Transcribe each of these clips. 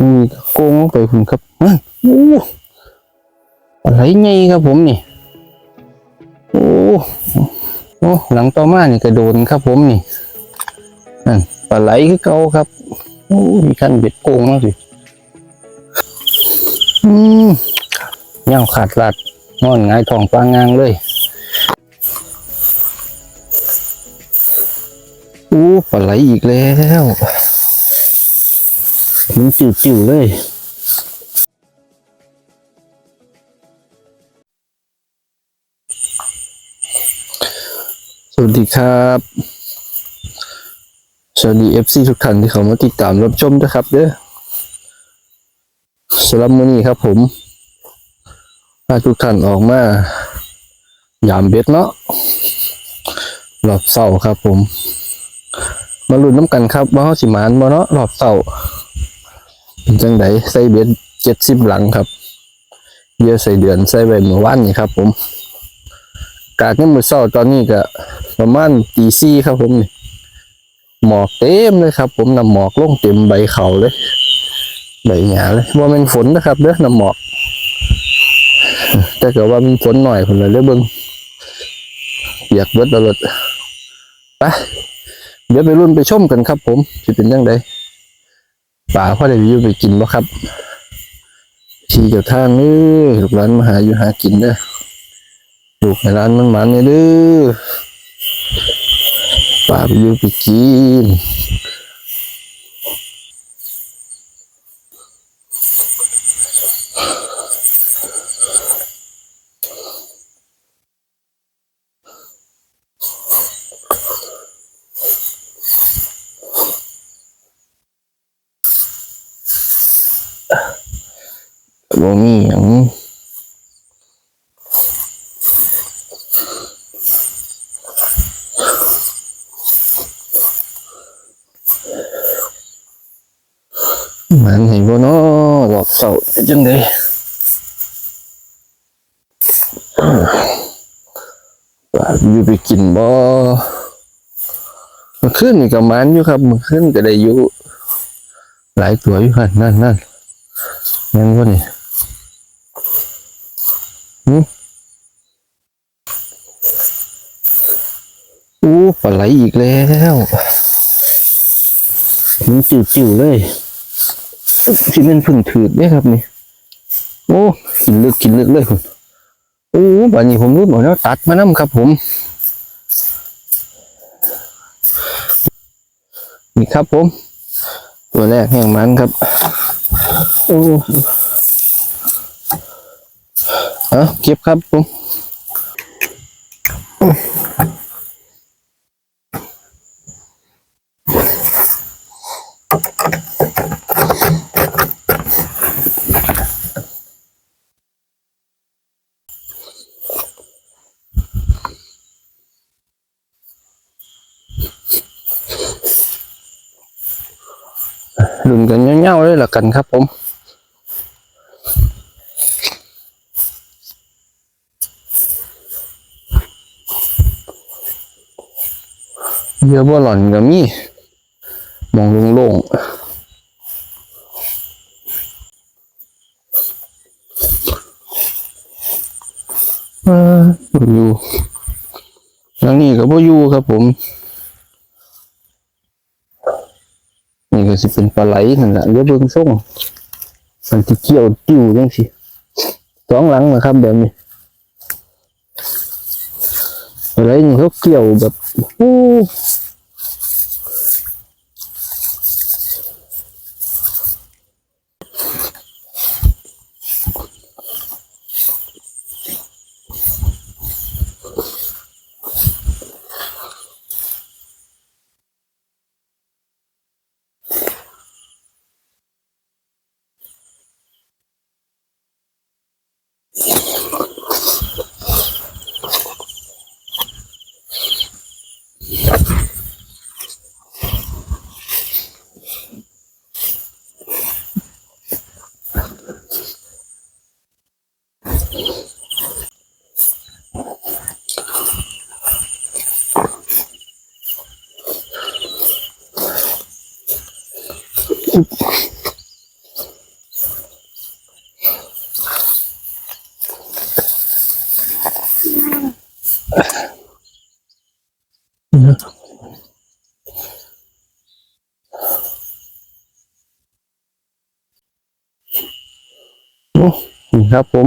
มีโกงลงไปคุณครับโอ้อะไรไงครับผมนี่ โอ้โอ้หลังต่อมานี่กระโดนครับผมนี่นั่นปลาไหลคือเก่าครับโอ้มีขั้นเบ็ดโกงมากสิอืมเงาขาดลัดนอนงายทองปลางางเลยโอ้ปลาไหลอีกแล้ว มันจิ๋วๆเลยสวัสดีครับสวัสดีเอฟซีทุกท่านที่เข้ามาติดตามรับชมนะครับเด้อสำหรับมื้อนี้ครับผมพาทุกท่านออกมายามเบ็ดเนาะรอบเสาร์ครับผม มาลุ้นน้ำกันครับว่าเขาสิมานบ่เนาะรอบเสาร์ จังไดใส่เบ็ดเจ็ดสิบหลังครับเยร์ใส่เดือนใส่ไว้เมื่อวานนี้ครับ ผม กาดเนี่ยมือเศร้าตอนนี้ก็ประมาณตีสี่ครับ ผมนี่หมอกเต็มเลยครับ ผมนำหมอกลงเต็มใบเขาเลยใบหญ้าเลยว่าเป็นฝนนะครับเด้อนำหมอก แต่ก็ว่ามีฝนหน่อยคนเลยเด้อเบิ้งเปียกเบิดตลอดไปเดี๋ยวไปรุ่นไปชมกันครับ ผมจะเป็นยังไง ป่าพ่อได้วิวไปกินบ่ครับที่เจ้าทางเอ้ลูกหลานมาหาอยู่หากินเด้อลูกในร้านมันมันนี่เด้อป่าไปอยู่ไปกิน บ่มีหยังมันเห็นบ่เนาะหลอกเสาเป็นจังไดว่าอยู่ไปกินบ่มันขึ้นนี่ก็มันอยู่ครับมันขึ้นก็ได้อยู่หลายตัวอยู่ครับนั่นนั่นยังบ่นี่หึ อู้ปลาไหลอีกแล้วมันจิ๋วๆเลยที่มันเพึ่งถือเนี่ยครับนี่ โอ้กินลึกกินลึกเลยคุณโอ้บัดนี้ผมรู้หมดแล้วตัดมาน้ำครับ ผม นี่ครับผม ตัวแรกแห่งมันครับ โอ้ เอาเก็บครับผมลุนกันเงี้ยวๆเลยละกันครับผม เยอะบ่หล่อนก็มีมองโล่งๆเออบ่อยู่ทางนี้ก็บ่อยู่ครับผมนี่ก็สิเป็นปลาไหลนั่นแหละเรือเบิ่งส่งมันสิเกี่ยวติ้วจังสิสองหลังนะครับแบบนี้ปลาไหลนี่เขาเกี่ยวแบบโอ้ นี่ครับผม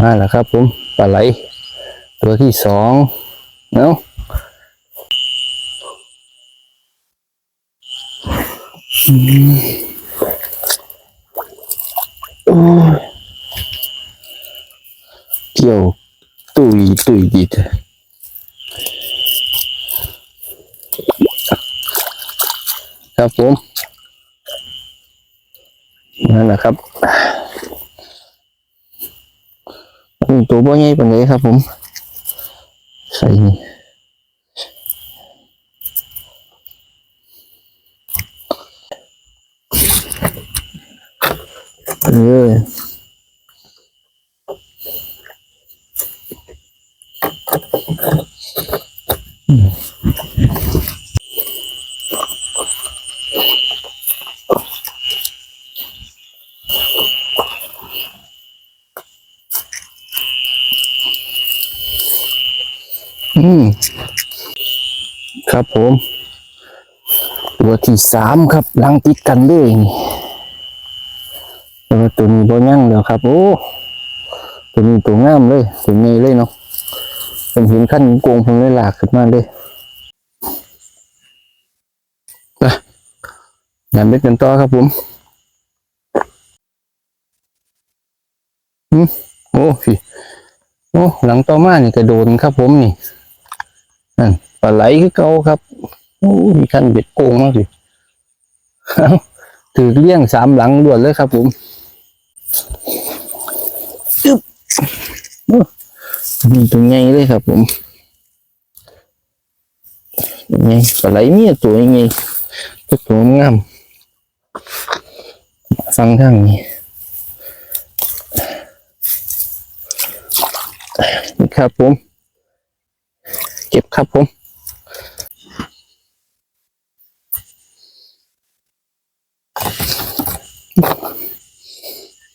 มาแล้วครับผมปลาไหล ตัวที่สองเนาะ เกี่ยวตุยตุยดีเถอะครับผมนั่นแหละครับตัวบ่ใหญ่ปานนี้ครับผม ใส่นี่ เออืมครับผม ตัวที่สามครับลังติดกันเลยนี่ตัวตัว วครับ โอ้ตัวนี้ตัวงามเลยตัวนี้เลยเนาะผมเห็นขั้นโกงผมเลยหลากขึ้นมาเลยไปอย่าเบ็ดกันต่อครับผมอืมโอ้พี่โอ้หลังต่อมานี่กระโดนครับผมนี่นั่นปลาไหลคือเก่าครับโอ้มีขั้นเบ็ดโกงมากสิเอ้าถือเลี้ยงสามหลังด่วนเลยครับผมจึ๊บ โอ้มีตัวใหญ่เลยครับผมตัวใหญ่ปลาไหลเมียตัวใหญ่ตัวตัวงามฟังทางนี้นี่ครับผม เก็บครับผม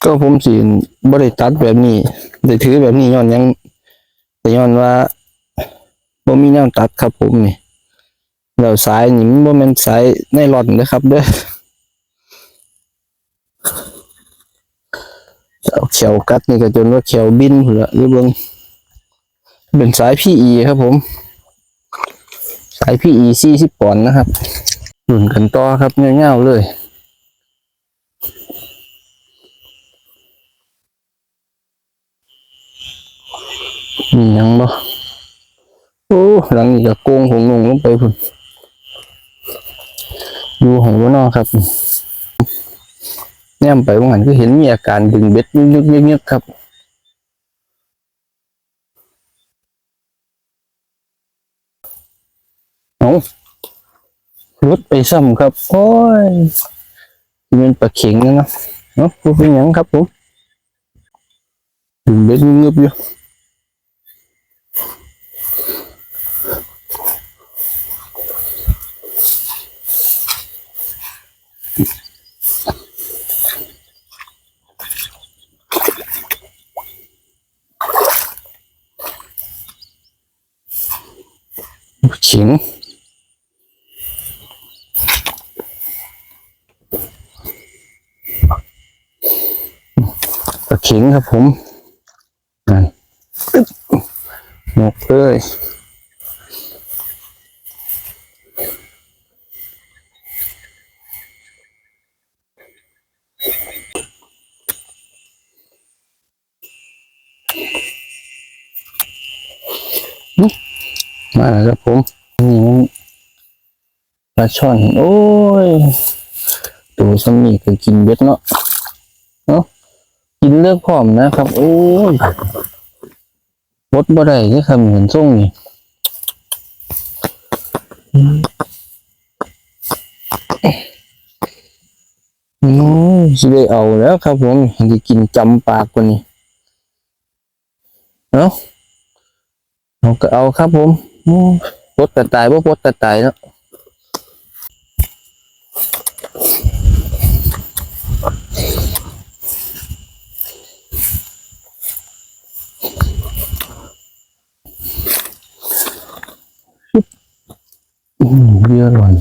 ก็ผมสิบริตัดแบบนี้ ได้ถือแบบนี้ย้อนยังแต่ย้อนว่าบ่มีแนวตัดครับผมนี่แล้วสายนี่มันบ่แม่นสายไนลอนนะครับ เด้อเอาเขียวกัดนี่ก็จนว่าเขียวบินพุ่นละหรือเบิ่งเป็นสาย PE ครับผม สาย PE 40ปอนด์นะครับหนุนกันต่อครับเงี้ยวๆเลย มียังบ่โอ้หลังนี้ก็โกงของงลงไปพุ่นอยู่ของบ่นอครับแนมไปว่าหันก็เห็นมีอาการดึงเบ็ดยึกยึกๆครับเอารถไปซ้ำครับ โอ้ยมันปลาเข็งนะเนาะเนาะเป็นยังครับผมดึงเบ็ดงึบๆอยู่ ขิงปลาขิงครับผมนั่นหมกเลยมาแล้วครับผม นี่มันปลาช่อน โอ้ยตัวสมีก็กินเบ็ดเนาะเนาะกินเลือกพร้อมนะครับ โอ้ยบดบ่ได้ที่คำเห็นส่งนี่โอ้สิได้เอาแล้วครับผมที่กินจำปากกว่านี้เนาะเอาก็เอาครับผมโอ้ ปดกันตายบ่ปลดกันตายเนาะเรืออร่อย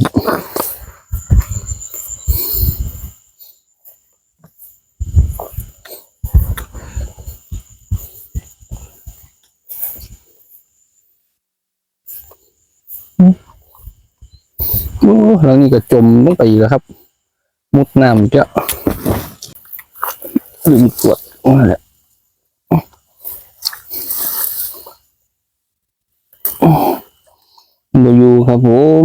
หลังนี้ก็จมลงไปอีแล้วครับ มุดน้ำจะลืมกดนั่นแหละบอยู่ครับผม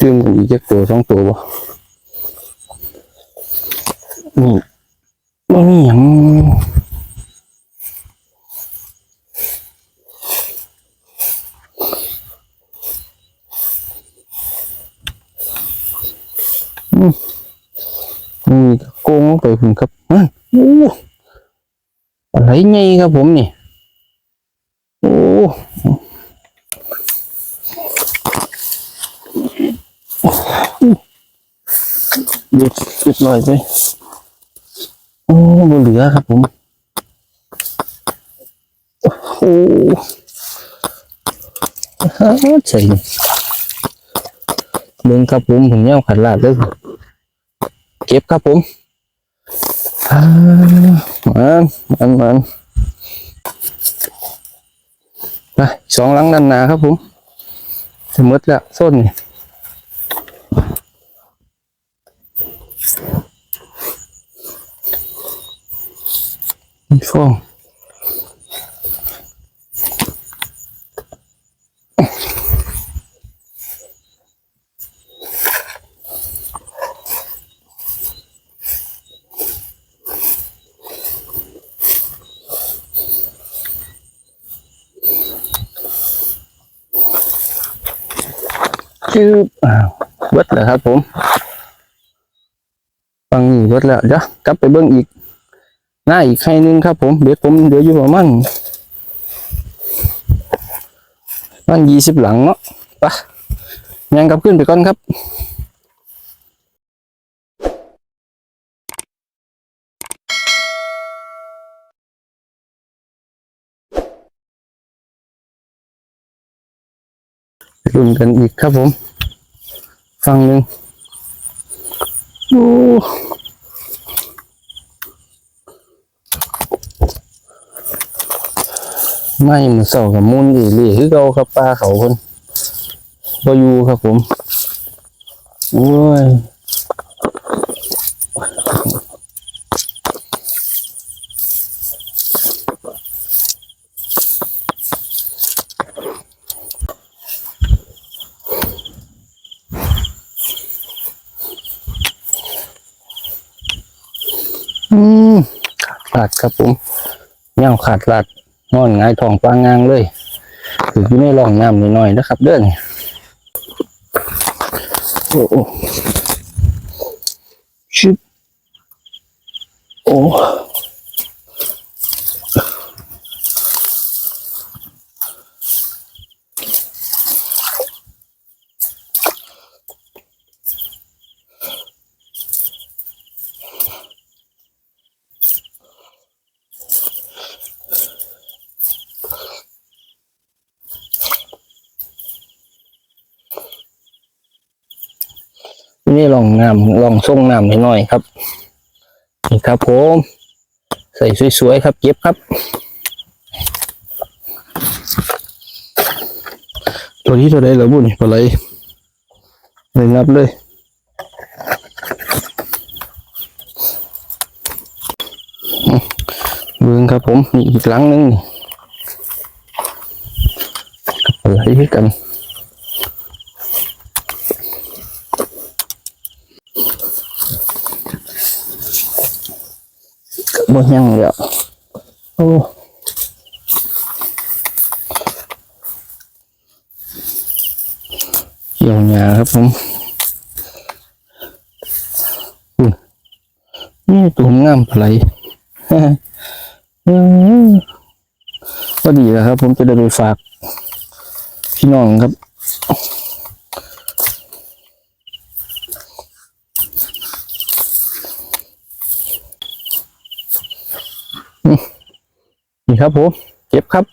ซึ่งอีกจักตัวสองตัวบ่นี่บ่มีหยัง นี่ก็โกงลงไป คุณครับนั่นโอ้อะไรไงครับผมนี่ โอ้เด็ดเด็ดหน่อยไปโอ้บ่เหลือครับผม โอ้ฮ่าใช่เบิ่งครับผมผมเนี่ยขัดลาดเลยเก็บครับผม มันมันมันไปสองหลังด้านหน้าครับผมสมมติละส้นนี่ฟอง จืบวเบิดแล้วครับ ผมฟังนี่เบิดแล้วเดี๋ยวกลับไปเบิ้งอีก หน้าอีกใครนึงครับผมเดี๋ยวผมเดี๋ยวอยู่ประมาณประมันยี่สิบหลังเนาะปะยังกลับขึ้นไปก่อนครับ รุ่นกันอีกครับผม ฟังหนึ่งโอ้ไม่มือเสากับมุนอีหลีคือเก่าครับปลาเขาคนบอยู่ครับผม โอ้ย อืมขาด ครับผมเงาขาดลาดนอนงายทองปลางางเลยถืออยู่ในร่องน้ำนิดหน่อยนะครับ เด้อนี่โอ้โอ้ชิบโอ้ นี่ร่องน้ำร่องทรงน้ำหน่อยครับนี่ครับผมใส่สวยๆครับเก็บครับ ตัวนี้ตัวใดเหรอบุญปลาไหลเลยนับเลยเบืองครับผมมีอีกหลังหนึงอะไรให้กัน บ่ยังเดี๋ยวโอ้เกี่ยวหญ้าครับผมอุ้ยนี่ตัวงามอะไรอืมก็ดีแล้วครับ ผมจะได้ไปฝากพี่น้องครับี่ครับผมเจ็บครับ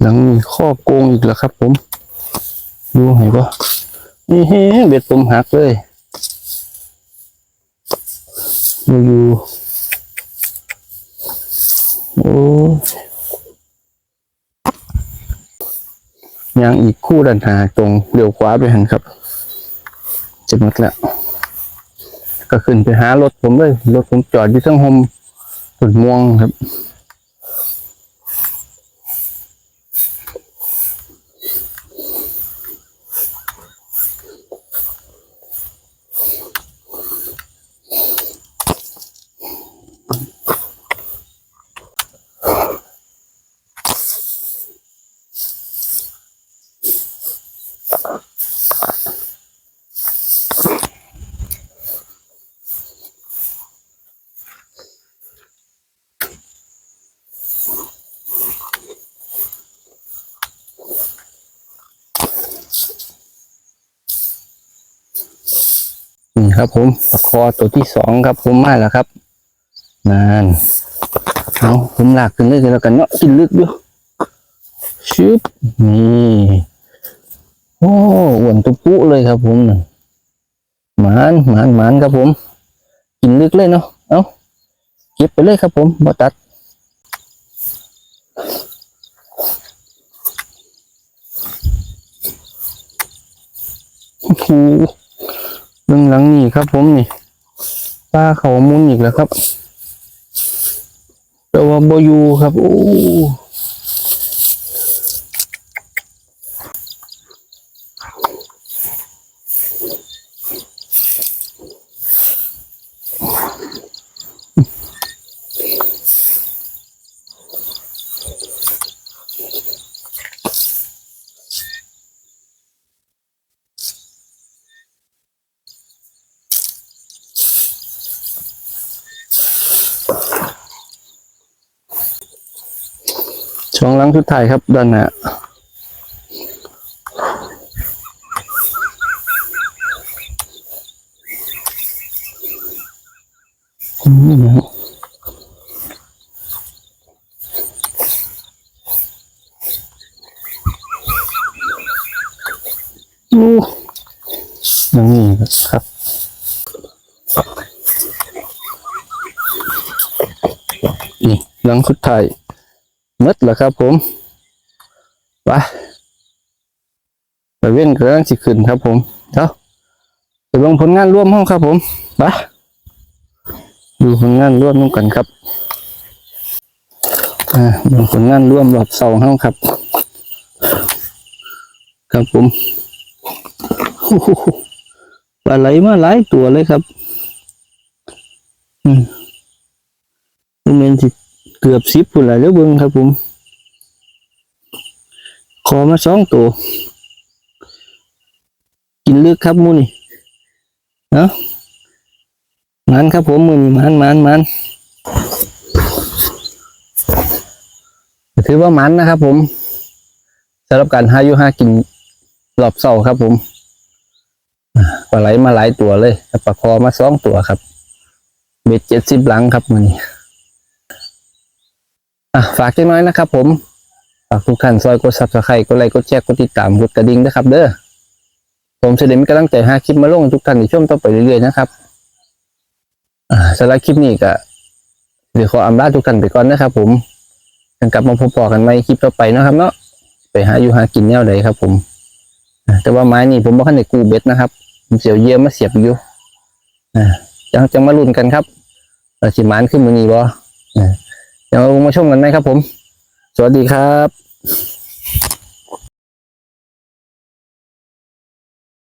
หลังมีข้อโกงอีกแล้วครับผม ดูเห็ว่านี่เบ็ดผมหักเลย อยู่อยู่โอ้ยยังอีกคู่ดันหาตรงเดี่ยวขวาไปหันครับจะหมดแล้ว ก็ขึ้นไปหารถผมเลย รถผมจอดอยู่ทั้งหมสุดม่วงครับ ครับผมตะคอตัวที่สองครับผมมาแล้วครับนานเอาผมลากขึ้นเลยก็แล้วกันเนาะกินลึกด้วยชึบนี่โอ้อวนตุ๊ปุเลยครับผมหมานหมานหมานครับผม กินลึกเลยเนาะเอาเก็บไปเลยครับผมบ่ตัดโอ้ เบื้องหลังนี่ครับ ผมนี่ปลาเขามุนอีกแล้วครับแต่ว่าโบอยู่ครับ โอ้ หลังสุดท้ายครับด้านหน้าอืมโอ้ยังนี่ครับนี่หลังสุดท้าย มดแล้วครับ ผมไปไปเว้นกำลังสิขึ้นครับ ผมเดี๋ยวไปลงผลงานร่วมห้องครับ ผมไปดูผลงานร่วมร่วมกันครับอ่าดูผลงานร่วมรอบเสาห้องครับ ครับผมปลาไหลมาหลายตัวเลยครับ อืมมันสิ เกือบสิบปุ่นลายเด้อเบิ้งครับผมขอมาสองตัวกินเลือกครับมูนี่เนาะมันครับผมมือนี่มันมันมันถือว่ามันนะครับผมสำหรับการหายู่หากินรอบเสาครับผมปลาไหลมาหลายตัวเลยปลาคอมาสองตัวครับ เบ็ดเจ็ดสิบหลังครับมือนี้ อะฝากจังน้อยนะครับผมฝากทุกท่านซอยกดซับสไครต์กดไลค์กดแชร์กดติดตามกดกระดิ่งนะครับ เด้อผมจะได้มีกำลังใจหาคลิปมาลงทุกท่านในช่วงต่อไปเรื่อยๆนะครับอ่าสำหรับคลิปนี้ก็เดี๋ยวขออำลาทุกท่านไปก่อนนะครับ ผมยังกลับมาพบปอกันใหม่คลิปต่อไปนะครับ เนาะไปหาอยู่หากินแนวใดครับ ผมแต่ว่าไม้นี่ผมบ่คันได้กูเบ็ดนะครับผมเสียวเยี่ยมมาเสียบอยู่อ่าจังจังมาลุ้นกันครับสิมานขึ้นมือนี้บ่อ่า เดี๋ยวมาชมกันไหมครับผม สวัสดีครับ